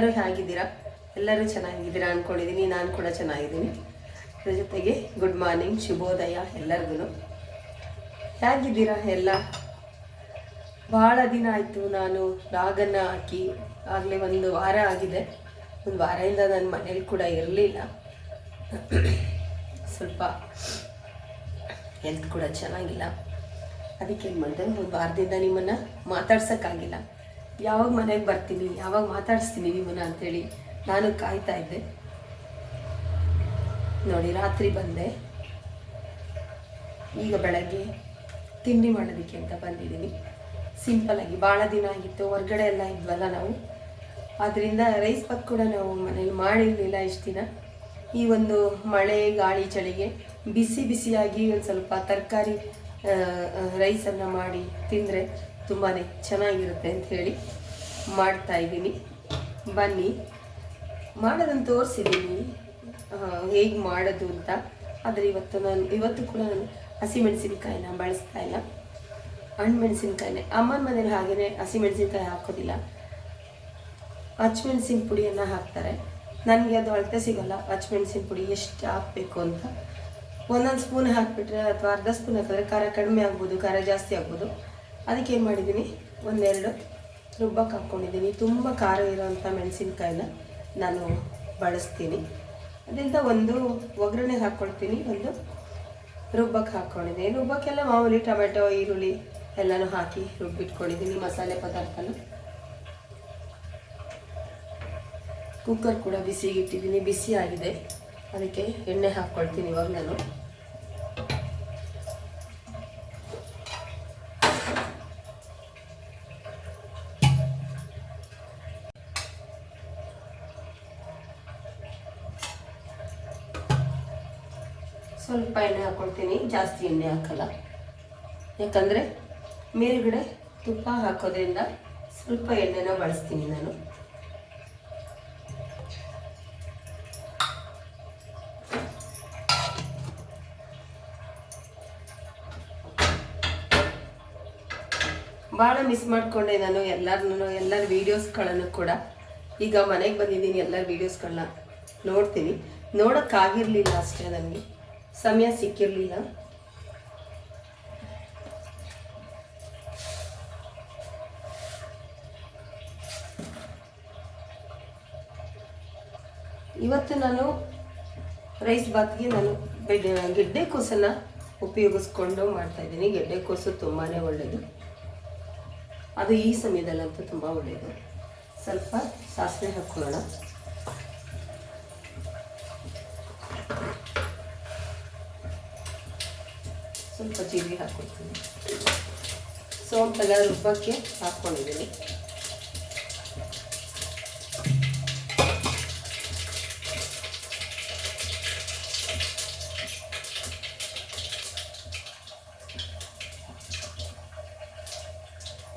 ಎಲ್ಲರೂ ಹೇಗಿದ್ದೀರಾ? ಎಲ್ಲರೂ ಚೆನ್ನಾಗಿದ್ದೀರಾ ಅಂದ್ಕೊಂಡಿದ್ದೀನಿ ನಾನು ಕೂಡ ಚೆನ್ನಾಗಿದ್ದೀನಿ. ಅದ್ರ ಜೊತೆಗೆ ಗುಡ್ ಮಾರ್ನಿಂಗ್ ಶುಭೋದಯ ಎಲ್ಲರಿಗೂ ಹೇಗಿದ್ದೀರಾ ಎಲ್ಲ? ಭಾಳ ದಿನ ಆಯಿತು, ನಾನು ಲಾಗನ್ನು ಹಾಕಿ ಆಗಲೇ ಒಂದು ವಾರ ಆಗಿದೆ. ಒಂದು ವಾರದಿಂದ ನನ್ನ ಮನೇಲಿ ಕೂಡ ಇರಲಿಲ್ಲ. ಸ್ವಲ್ಪ ಹೆಲ್ತ್ ಕೂಡ ಚೆನ್ನಾಗಿಲ್ಲ. ಅದಕ್ಕೆ ಏನು ಮಾಡಿದೆ? ಒಂದು ವಾರದಿಂದ ನಿಮ್ಮನ್ನು ಮಾತಾಡ್ಸೋಕ್ಕಾಗಿಲ್ಲ. ಯಾವಾಗ ಮನೆಗೆ ಬರ್ತೀನಿ, ಯಾವಾಗ ಮಾತಾಡಿಸ್ತೀನಿ ನಿಮ್ಮನ್ನ ಅಂತೇಳಿ ನಾನು ಕಾಯ್ತಾ ಇದ್ದೆ. ನೋಡಿ, ರಾತ್ರಿ ಬಂದೆ. ಈಗ ಬೆಳಗ್ಗೆ ತಿಂಡಿ ಮಾಡೋದಕ್ಕೆ ಅಂತ ಬಂದಿದ್ದೀನಿ. ಸಿಂಪಲಾಗಿ ಭಾಳ ದಿನ ಆಗಿತ್ತು, ಹೊರ್ಗಡೆ ಎಲ್ಲ ಇದ್ವಲ್ಲ ನಾವು. ಆದ್ದರಿಂದ ರೈಸ್ ಪಕ್ ಕೂಡ ನಾವು ಮನೇಲಿ ಮಾಡಿರಲಿಲ್ಲ ಇಷ್ಟು ದಿನ. ಈ ಒಂದು ಮಳೆ, ಗಾಳಿ, ಚಳಿಗೆ ಬಿಸಿ ಬಿಸಿಯಾಗಿ ಒಂದು ಸ್ವಲ್ಪ ತರಕಾರಿ ರೈಸನ್ನು ಮಾಡಿ ತಿಂದರೆ ತುಂಬಾ ಚೆನ್ನಾಗಿರುತ್ತೆ ಅಂತ ಹೇಳಿ ಮಾಡ್ತಾ ಇದ್ದೀನಿ. ಬನ್ನಿ. ಮಾಡೋದನ್ನು ತೋರಿಸಿದ್ದೀನಿ. ಹೇಗೆ ಮಾಡೋದು ಅಂತ. ಆದರೆ ಇವತ್ತು ನಾನು, ಇವತ್ತು ಕೂಡ ನಾನು ಹಸಿಮೆಣಸಿನ್ಕಾಯಿನ ಬಳಸ್ತಾ ಇಲ್ಲ. ಹಣ್ಣುಮೆಣಸಿನ್ಕಾಯಿನೇ ಅಮ್ಮನ ಮನೇಲಿ ಹಾಗೆಯೇ ಹಸಿಮೆಣಸಿನ್ಕಾಯಿ ಹಾಕೋದಿಲ್ಲ. ಹಚ್ಮೆಣಸಿನ ಪುಡಿಯನ್ನು ಹಾಕ್ತಾರೆ. ನನಗೆ ಅದು ಅಳತೆ ಸಿಗೋಲ್ಲ. ಹಚ್ಮೆಣಸಿನ ಪುಡಿ ಎಷ್ಟು ಹಾಕಬೇಕು ಅಂತ. ಒಂದೊಂದು ಸ್ಪೂನ್ ಹಾಕಿಬಿಟ್ರೆ ಅಥವಾ ಅರ್ಧ ಸ್ಪೂನ್ ಹಾಕಿದ್ರೆ ಖಾರ ಕಡಿಮೆ ಆಗ್ಬೋದು, ಖಾರ ಜಾಸ್ತಿ ಆಗ್ಬೋದು. ಅದಕ್ಕೆ ಏನು ಮಾಡಿದ್ದೀನಿ ಒಂದೆರಡು ರುಬ್ಬಕ್ಕೆ ಹಾಕ್ಕೊಂಡಿದ್ದೀನಿ ತುಂಬ ಖಾರ ಇರೋವಂಥ ಮೆಣಸಿನ್ಕಾಯಿನ ನಾನು ಬಳಸ್ತೀನಿ. ಅದರಿಂದ ಒಂದು ಒಗ್ಗರಣೆ ಹಾಕ್ಕೊಳ್ತೀನಿ ಒಂದು ರುಬ್ಬಕ್ಕೆ ಹಾಕ್ಕೊಂಡಿದ್ದೀನಿ ರುಬ್ಬಕ್ಕೆಲ್ಲ ಮಾಮೂಲಿ ಟೊಮೆಟೊ, ಈರುಳ್ಳಿ ಎಲ್ಲನೂ ಹಾಕಿ ರುಬ್ಬಿಟ್ಕೊಂಡಿದ್ದೀನಿ ಮಸಾಲೆ ಪದಾರ್ಥನ. ಕುಕ್ಕರ್ ಕೂಡ ಬಿಸಿಗಿಟ್ಟಿದ್ದೀನಿ ಬಿಸಿ ಆಗಿದೆ ಅದಕ್ಕೆ ಎಣ್ಣೆ ಹಾಕ್ಕೊಳ್ತೀನಿ ಇವಾಗ ನಾನು. ಸ್ವಲ್ಪ ಎಣ್ಣೆ ಹಾಕ್ಕೊಳ್ತೀನಿ ಜಾಸ್ತಿ ಎಣ್ಣೆ ಹಾಕಲ್ಲ. ಯಾಕಂದರೆ ಮೇಲುಗಡೆ ತುಪ್ಪ ಹಾಕೋದ್ರಿಂದ ಸ್ವಲ್ಪ ಎಣ್ಣೆನ ಬಳಸ್ತೀನಿ ನಾನು. ಭಾಳ ಮಿಸ್ ಮಾಡಿಕೊಂಡೆ ನಾನು ಎಲ್ಲರನ್ನೂ, ಎಲ್ಲರ ವೀಡಿಯೋಸ್ಗಳನ್ನು ಕೂಡ. ಈಗ ಮನೆಗೆ ಬಂದಿದ್ದೀನಿ ಎಲ್ಲರ ವೀಡಿಯೋಸ್ಗಳನ್ನ ನೋಡ್ತೀನಿ. ನೋಡೋಕ್ಕಾಗಿರಲಿಲ್ಲ ಅಷ್ಟೇ ನನಗೆ. ಸಮಯ ಸಿಕ್ಕಿರಲಿಲ್ಲ. ಇವತ್ತು ನಾನು ರೈಸ್ ಬಾತ್ಗೆ ನಾನು ಬೆಡ್- ಗೆಡ್ಡೆಕೋಸನ್ನು ಉಪಯೋಗಿಸ್ಕೊಂಡು ಮಾಡ್ತಾ ಇದ್ದೀನಿ. ಗೆಡ್ಡೆಕೋಸು ತುಂಬಾ ಒಳ್ಳೆಯದು ಅದು ಈ ಸಮಯದಲ್ಲಂತೂ ತುಂಬ ಒಳ್ಳೆಯದು ಸ್ವಲ್ಪ ಸಾಸಿವೆ ಹಾಕ್ಕೊಳ್ಳೋಣ ಸ್ವಲ್ಪ ಜೀರಿಗೆ ಹಾಕ್ಕೊಳ್ತೀನಿ ಸೋಂಪೆಲ್ಲ ರುಬ್ಬಕ್ಕೆ ಹಾಕ್ಕೊಂಡಿದ್ದೀನಿ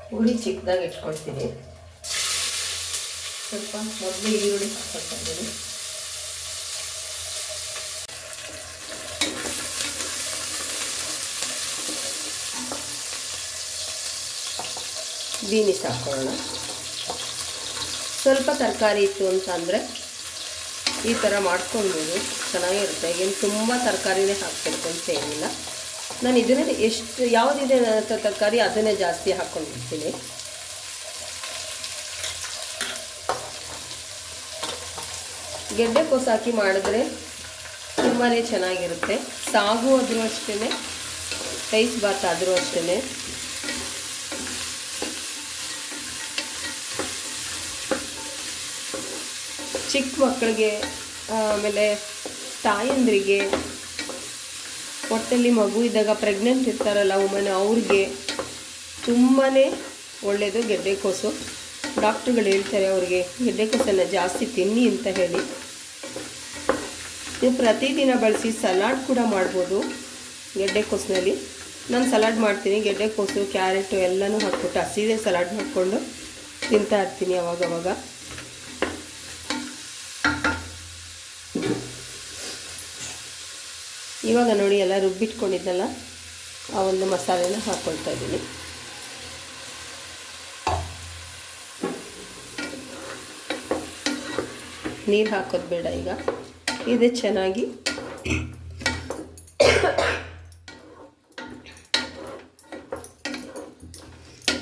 ಹುಳಿ ಚಿಕ್ಕದಾಗಿ ಇಟ್ಕೊಳ್ತೀನಿ. ಸ್ವಲ್ಪ ಮೊದಲು ಈರುಳ್ಳಿ ಹಾಕ್ಕೊಳ್ತಾ ಬೀನಿಸ್ ಹಾಕ್ಕೊಳ್ಳೋಣ. ಸ್ವಲ್ಪ ತರಕಾರಿ ಇತ್ತು ಅಂತ ಅಂದರೆ ಈ ಥರ ಮಾಡ್ಕೊಳ್ಬೋದು ಚೆನ್ನಾಗಿರುತ್ತೆ. ಏನು ತುಂಬ ತರಕಾರಿನೇ ಹಾಕಬೇಕು ಅಂತ ಏನಿಲ್ಲ. ನಾನು ಇದನ್ನೇ ಎಷ್ಟು, ಯಾವುದಿದೆ ನನ್ನ ಹತ್ರ ತರಕಾರಿ ಅದನ್ನೇ ಜಾಸ್ತಿ ಹಾಕ್ಕೊಂಡಿರ್ತೀನಿ. ಗೆಡ್ಡೆ ಹಾಕಿ ಮಾಡಿದ್ರೆ ತುಂಬಾ ಚೆನ್ನಾಗಿರುತ್ತೆ. ಸಾಗು ಆದರೂ ಅಷ್ಟೇ ರೈಸ್ ಬಾತ್ ಆದರೂ ಅಷ್ಟೇ ಚಿಕ್ಕ ಮಕ್ಕಳಿಗೆ ಆಮೇಲೆ ತಾಯಂದ್ರಿಗೆ ಹೊಟ್ಟೆಯಲ್ಲಿ ಮಗು ಇದ್ದಾಗ ಪ್ರೆಗ್ನೆಂಟ್ ಇರ್ತಾರಲ್ಲ ವುಮನ್ ಅವ್ರಿಗೆ ತುಂಬಾ ಒಳ್ಳೆಯದು ಗೆಡ್ಡೆಕೋಸು. ಡಾಕ್ಟ್ರುಗಳು ಹೇಳ್ತಾರೆ ಅವ್ರಿಗೆ, ಗೆಡ್ಡೆಕೋಸನ್ನು ಜಾಸ್ತಿ ತಿನ್ನಿ ಅಂತ ಹೇಳಿ. ನೀವು ಪ್ರತಿದಿನ ಬಳಸಿ ಸಲಾಡ್ ಕೂಡ ಮಾಡ್ಬೋದು ಗೆಡ್ಡೆಕೋಸಿನಲ್ಲಿ. ನಾನು ಸಲಾಡ್ ಮಾಡ್ತೀನಿ, ಗೆಡ್ಡೆಕೋಸು, ಕ್ಯಾರೆಟು ಎಲ್ಲನೂ ಹಾಕ್ಬಿಟ್ಟು ಹಸಿದೇ ಸಲಾಡ್ ಮಾಡಿಕೊಂಡು ತಿಂತಾ ಇರ್ತೀನಿ ಅವಾಗವಾಗ. ಇವಾಗ ನೋಡಿ ಎಲ್ಲ ರುಬ್ಬಿಟ್ಕೊಂಡಿದ್ದಲ್ಲ ಆ ಒಂದು ಮಸಾಲೆನ ಹಾಕ್ಕೊಳ್ತಾ ಇದ್ದೀನಿ. ನೀರು ಹಾಕೋದು ಬೇಡ ಈಗ. ಇದು ಚೆನ್ನಾಗಿ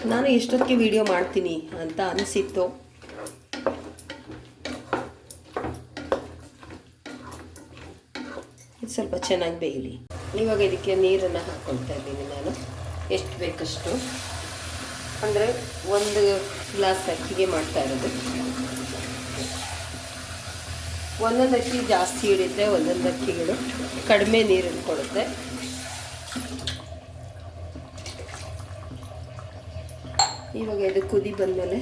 ನಾನು ಎಷ್ಟೊತ್ತಿಗೆ ವಿಡಿಯೋ ಮಾಡ್ತೀನಿ ಅಂತ ಅನಿಸಿತ್ತು ಸ್ವಲ್ಪ ಚೆನ್ನಾಗಿ ಬೇಯಲಿ. ಇವಾಗ ಇದಕ್ಕೆ ನೀರನ್ನು ಹಾಕ್ಕೊಳ್ತಾ ಇದ್ದೀನಿ ನಾನು. ಎಷ್ಟು ಬೇಕಷ್ಟು? ಅಂದರೆ ಒಂದು ಗ್ಲಾಸ್ ಅಕ್ಕಿಗೆ ಮಾಡ್ತಾ ಇರೋದು. ಒಂದೊಂದು ಅಕ್ಕಿ ಜಾಸ್ತಿ ಹಿಡಿದ್ರೆ ಒಂದೊಂದು ಅಕ್ಕಿಗಳು ಕಡಿಮೆ ನೀರನ್ನು ಕೊಡುತ್ತೆ. ಇವಾಗ ಇದು ಕುದಿ ಬಂದಮೇಲೆ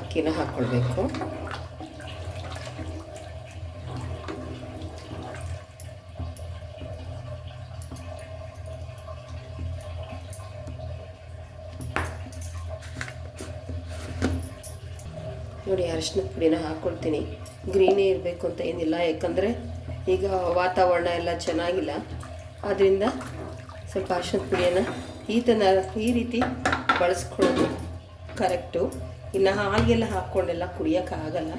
ಅಕ್ಕಿನ ಹಾಕ್ಕೊಳ್ಬೇಕು ನೋಡಿ ಅರಿಶಿನ ಪುಡಿನ ಹಾಕ್ಕೊಳ್ತೀನಿ ಗ್ರೀನೇ ಇರಬೇಕು ಅಂತ ಏನಿಲ್ಲ, ಯಾಕಂದರೆ ಈಗ ವಾತಾವರಣ ಎಲ್ಲ ಚೆನ್ನಾಗಿಲ್ಲ. ಆದ್ದರಿಂದ ಸ್ವಲ್ಪ ಅರಿಶಿನ ಪುಡಿಯನ್ನು ಥರ ಈ ರೀತಿ ಬಳಸ್ಕೊಳ್ಳೋದು ಕರೆಕ್ಟು. ಇನ್ನು ಹಾಗೆಲ್ಲ ಹಾಕ್ಕೊಂಡೆಲ್ಲ ಕುಡಿಯೋಕ್ಕಾಗಲ್ಲ.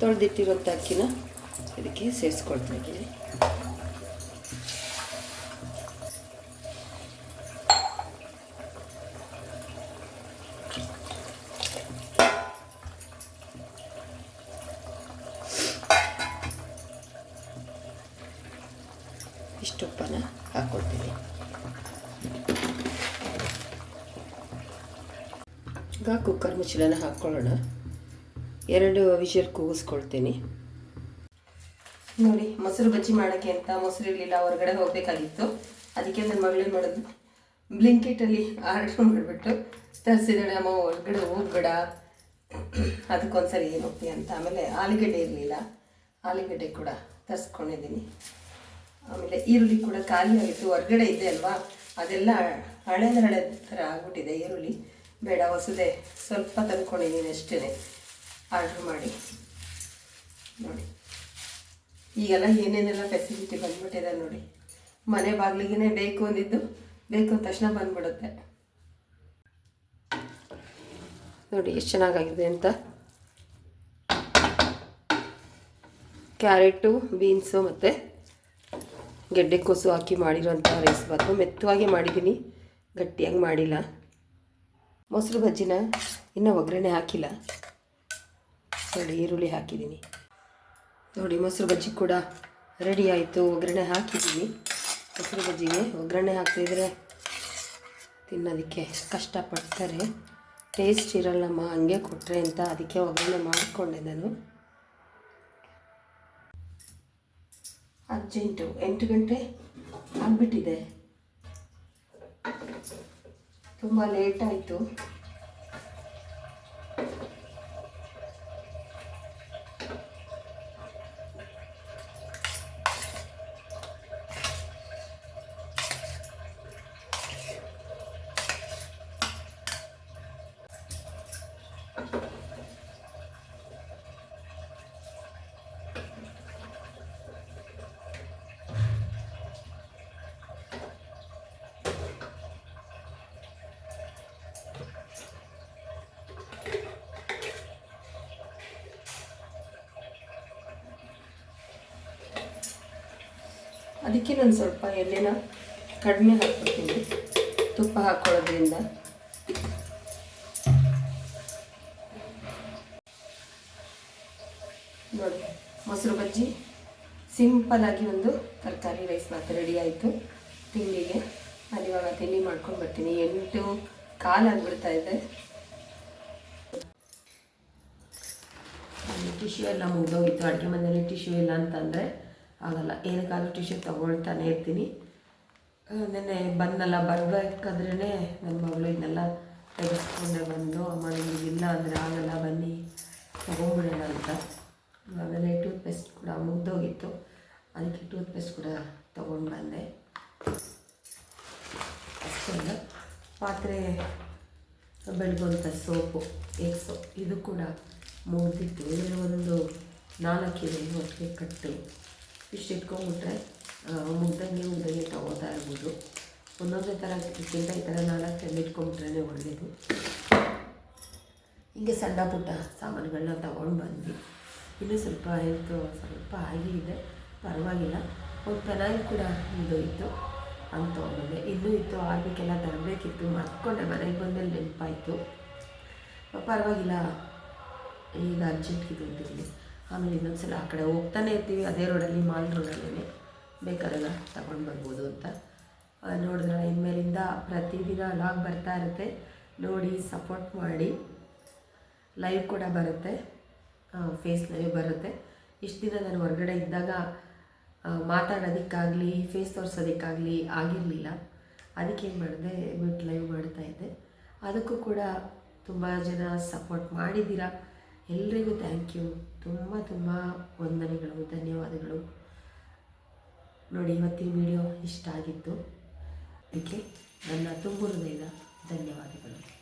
ತೊಳೆದಿಟ್ಟಿರೋಂಥ ಅಕ್ಕಿನ ಇದಕ್ಕೆ ಸೇರಿಸ್ಕೊಳ್ತಾ ಇದ್ದೀನಿ. ಉಪ್ಪನ್ನು ಹಾಕ್ಕೊಳ್ತೀನಿ ಈಗ ಕುಕ್ಕರ್ ಮುಚ್ಚಳನ ಹಾಕ್ಕೊಳ್ಳೋಣ ಎರಡು ವಿಷಲ್ ಕೂಗಿಸ್ಕೊಳ್ತೀನಿ. ನೋಡಿ, ಮೊಸರು ಬಜ್ಜಿ ಮಾಡೋಕ್ಕೆ ಅಂತ ಮೊಸರು ಇರಲಿಲ್ಲ, ಹೊರಗಡೆ ಹೋಗಬೇಕಾಗಿತ್ತು. ಅದಕ್ಕೆ ನನ್ನ ಮಗಳೇನು ಮಾಡೋದು ಬ್ಲಿಂಕೆಟಲ್ಲಿ ಆರ್ಡ್ರ್ ಮಾಡಿಬಿಟ್ಟು, ತರಿಸಿದಾಳೆ, ಅಮ್ಮ, ಹೊರಗಡೆ ಹೋಗ್ಬೇಡ. ಅದಕ್ಕೊಂದ್ಸರಿ ಏನು ಹೋಗ್ತೀಯ ಅಂತ. ಆಮೇಲೆ ಆಲೂಗಡ್ಡೆ ಇರಲಿಲ್ಲ. ಆಲೂಗಡ್ಡೆ ಕೂಡ ತರಿಸ್ಕೊಂಡಿದ್ದೀನಿ. ಆಮೇಲೆ ಈರುಳ್ಳಿ ಕೂಡ ಖಾಲಿ ಆಗಿತ್ತು ಹೊರಗಡೆ ಇದೆ ಅಲ್ವಾ? ಅದೆಲ್ಲ ಹಳೆದ ಹಳೆ ಥರ ಆಗಿಬಿಟ್ಟಿದೆ ಈರುಳ್ಳಿ. ಬೇಡ, ಹೊಸದೇ. ಸ್ವಲ್ಪ ತಂದ್ಕೊಂಡಿದ್ದೀನಿ ಅಷ್ಟೇ ಆರ್ಡ್ರ್ ಮಾಡಿ. ನೋಡಿ. ಈಗೆಲ್ಲ ಏನೇನೆಲ್ಲ ಫೆಸಿಲಿಟಿ ಬಂದ್ಬಿಟ್ಟಿದೆ ನೋಡಿ. ಮನೆ ಬಾಗಿಲಿಗೆ ಬೇಕು ಅಂದಿದ್ದು. ಬೇಕು ಅಂದ ತಕ್ಷಣ ಬಂದ್ಬಿಡುತ್ತೆ. ನೋಡಿ ಎಷ್ಟು ಚೆನ್ನಾಗಾಗಿದೆ ಅಂತ. ಕ್ಯಾರೆಟು ಬೀನ್ಸು ಮತ್ತು ಗೆಡ್ಡೆಕೋಸು ಹಾಕಿ ಮಾಡಿರೋಂಥ ರೈಸ್ ಬಾತು. ಮೆತ್ತವಾಗಿ ಮಾಡಿದ್ದೀನಿ. ಗಟ್ಟಿಯಾಗಿ ಮಾಡಿಲ್ಲ. ಮೊಸರು ಬಜ್ಜಿನ ಇನ್ನೂ ಒಗ್ಗರಣೆ ಹಾಕಿಲ್ಲ. ನೋಡಿ, ಈರುಳ್ಳಿ ಹಾಕಿದ್ದೀನಿ. ನೋಡಿ, ಮೊಸರು ಬಜ್ಜಿ ಕೂಡ ರೆಡಿ ಆಯಿತು. ಒಗ್ಗರಣೆ ಹಾಕಿದ್ದೀನಿ. ಮೊಸರು ಬಜ್ಜಿಗೆ ಒಗ್ಗರಣೆ ಹಾಕ್ತಿದ್ರೆ ತಿನ್ನೋದಕ್ಕೆ ಕಷ್ಟಪಡ್ತಾರೆ. ಟೇಸ್ಟ್ ಇರಲ್ಲಮ್ಮ, ಹಂಗೆ ಕೊಟ್ಟರೆ ಅಂತ ಅದಕ್ಕೆ ಒಗ್ಗರಣೆ ಮಾಡಿಕೊಂಡೆ ನಾನು. ಅರ್ಜೆಂಟು. ಎಂಟು ಗಂಟೆ ಆಗಿಬಿಟ್ಟಿದೆ. ತುಂಬ ಲೇಟ್ ಅದಕ್ಕೆ ನಾನು ಸ್ವಲ್ಪ ಎಣ್ಣೆನ ಕಡಿಮೆ ಹಾಕ್ಬಿಡ್ತೀನಿ. ತುಪ್ಪ ಹಾಕ್ಕೊಳ್ಳೋದ್ರಿಂದ ನೋಡಿ, ಮೊಸರು ಬಜ್ಜಿ. ಸಿಂಪಲಾಗಿ ಒಂದು ತರಕಾರಿ ರೈಸ್ ಮಾತ್ರ ರೆಡಿ ಆಯಿತು. ತಿಂಡಿಗೆ. ಇವಾಗ ತಿಂಡಿ ಮಾಡ್ಕೊಂಡು ಬರ್ತೀನಿ. ಎಂಟು ಕಾಲು ಆಗಿಬಿಡ್ತಾ ಇದೆ. ಟಿಶ್ಯೂ ಎಲ್ಲ ಮುಗ್ದೋಗಿತ್ತು ಅಡುಗೆ ಮನೆಯಲ್ಲಿ ಟಿಶ್ಯೂ ಇಲ್ಲ ಅಂತಂದರೆ ಆಗಲ್ಲ. ಟಿ ಶರ್ಟ್ ತೊಗೊಳ್ತಾನೆ ಇರ್ತೀನಿ. ನೆನ್ನೆ ಬಂದಲ್ಲ ಬರಬೇಕಾದ್ರೇ ನನ್ನ ಮಗಳು ಇದನ್ನೆಲ್ಲ ತೆಗೆಸ್ಕೊಂಡೆ ಬಂದು, ಅಮ್ಮ ಇಲ್ಲ ಅಂದರೆ ಆಗಲ್ಲ, ಬನ್ನಿ, ತೊಗೊಂಬಿಡೋಣ ಅಂತ. ಆಮೇಲೆ ಟೂತ್ ಪೇಸ್ಟ್ ಕೂಡ ಮುಗ್ದೋಗಿತ್ತು. ಅದಕ್ಕೆ ಟೂತ್ ಪೇಸ್ಟ್ ಕೂಡ ತೊಗೊಂಡು ಬಂದೆ. ಅಷ್ಟೇ ಪಾತ್ರೆ ಬೆಳಗುವಂಥ ಸೋಪು ಎಕ್ಸು ಇದು ಕೂಡ ಮುಗ್ದಿತ್ತು. ಇದರಲ್ಲಿ ಒಂದು ನಾಲ್ಕಿದೆ ಒಟ್ಟಿಗೆ ಕಟ್ಟು. ಇಷ್ಟು ಇಟ್ಕೊಂಡ್ಬಿಟ್ರೆ ಮುಗ್ದಂಗೆ ಮುಗ್ದಂಗೆ ತಗೋತಾ ಇರ್ಬೋದು. ಒಂದೊಂದೇ ಥರ ಇದಕ್ಕಿಂತ ಈ ಥರ ನಾಲ್ಕು ತಂದಿಟ್ಕೊಂಡ್ಬಿಟ್ರೆ ಒಳ್ಳೆಯದು ಹಿಂಗೆ ಸಣ್ಣ ಪುಟ್ಟ ಸಾಮಾನುಗಳನ್ನ ತಗೊಂಡು ಬಂದ್ವಿ. ಇನ್ನೂ ಸ್ವಲ್ಪ ಹೆಲ್ತು ಸ್ವಲ್ಪ ಆಗಿದೆ. ಪರವಾಗಿಲ್ಲ. ಒಂದು ಪೆನಾಯಿಲ್ ಕೂಡ ಇದು ಇತ್ತು. ಅಂತ ತೊಗೊಂಡ್ಬಂದೆ. ಇನ್ನೂ ಇತ್ತು. ಆರ್ಬಿಕ್ಕೆಲ್ಲ ತರಬೇಕಿತ್ತು. ಮರ್ತ್ಕೊಂಡೆ. ಮನೆಗೆ ಬಂದಮೇಲೆ ನೆನಪಾಯಿತು. ಪರವಾಗಿಲ್ಲ. ಈಗ ಅರ್ಜೆಂಟ್ಗೆ ಇದು ಅಂತಿರಲಿ ಇನ್ನೊಂದು ಸಲ ಆ ಕಡೆ ಹೋಗ್ತಾನೆ ಇರ್ತೀವಿ. ಅದೇ ರೋಡಲ್ಲಿ ಮಾಲ್ ರೋಡಲ್ಲೇ ಬೇಕಾದಾಗ ತಗೊಂಡು ಬರ್ಬೋದು ಅಂತ. ನೋಡಿದ್ರೆ ಇನ್ಮೇಲಿಂದ ಪ್ರತಿದಿನ ಲಾಗ್ ಬರ್ತಾ ಇರುತ್ತೆ. ನೋಡಿ ಸಪೋರ್ಟ್ ಮಾಡಿ. ಲೈವ್ ಕೂಡ ಬರುತ್ತೆ. ಫೇಸ್ ಲೈವ್ ಬರುತ್ತೆ. ಇಷ್ಟು ದಿನ ನಾನು ಹೊರಗಡೆ ಇದ್ದಾಗ ಮಾತಾಡೋದಕ್ಕಾಗಲಿ ಫೇಸ್ ತೋರಿಸೋದಕ್ಕಾಗಲಿ ಆಗಿರಲಿಲ್ಲ. ಅದಕ್ಕೆ ಏನು ಮಾಡಿದೆ, ಬಿಟ್ಟು ಲೈವ್ ಮಾಡ್ತಾ ಇದ್ದೆ. ಅದಕ್ಕೂ ಕೂಡ ತುಂಬ ಜನ ಸಪೋರ್ಟ್ ಮಾಡಿದ್ದೀರಾ. ಎಲ್ರಿಗೂ ಥ್ಯಾಂಕ್ ಯು ತುಂಬ ತುಂಬ ವಂದನೆಗಳು ಧನ್ಯವಾದಗಳು. ನೋಡಿ ಇವತ್ತಿನ ವಿಡಿಯೋ ಇಷ್ಟ ಆಗಿತ್ತು. ಅದಕ್ಕೆ ನನ್ನ ತುಂಬ ಹೃದಯದ ಧನ್ಯವಾದಗಳು.